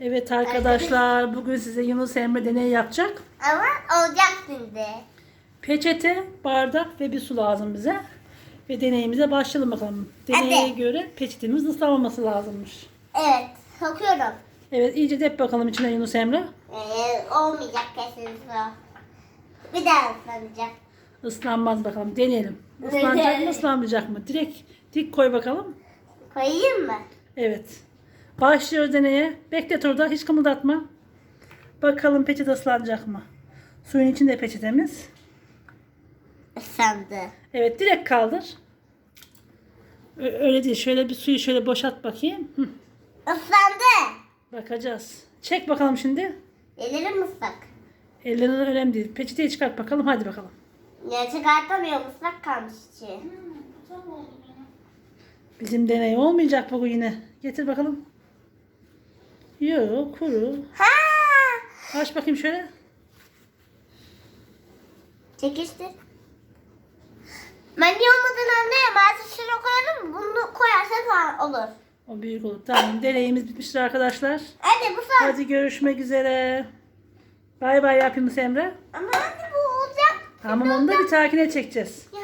Evet arkadaşlar bugün size Yunus Emre deneyi yapacak. Ama olacak şimdi. Peçete, bardak ve bir su lazım bize. Ve deneyimize başlayalım bakalım. Deneye Hadi. göre peçetemiz ıslanmaması lazımmış. Evet. Sokuyorum. Evet iyice dep bakalım içine Yunus Emre. Ee, olmayacak kesin su. Bir daha ıslanacak. Islanmaz bakalım deneyelim. Islanacak mı ıslanmayacak mı? Direkt dik koy bakalım. Koyayım mı? Evet. Başlıyoruz deneye. Beklet orada hiç kımıldatma. Bakalım peçete ıslanacak mı? Suyun içinde peçetemiz. Islandı. Evet direkt kaldır. Ö- Öyle değil. Şöyle bir suyu şöyle boşalt bakayım. Hı, Islandı. bakacağız. Çek bakalım şimdi. Ellerim ıslak. Ellerin önemli değil. Peçeteyi çıkart bakalım. Hadi bakalım. Ya çıkartamıyorum ıslak kalmış içi. Bizim deney olmayacak bugün yine. Getir bakalım. Yok kuru. Ha! Aç bakayım şöyle. Çekiştir. Ben niye olmadığını anlayamam. Bazı şunu koyalım? Bunu koyarsak olur. O büyük olur. Tamam deneyimiz bitmiştir arkadaşlar. Hadi bu son. Hadi görüşmek üzere. Bay bay yapayım Emre. Ama anne bu olacak. Tamam onu da bir takine çekeceğiz. Ya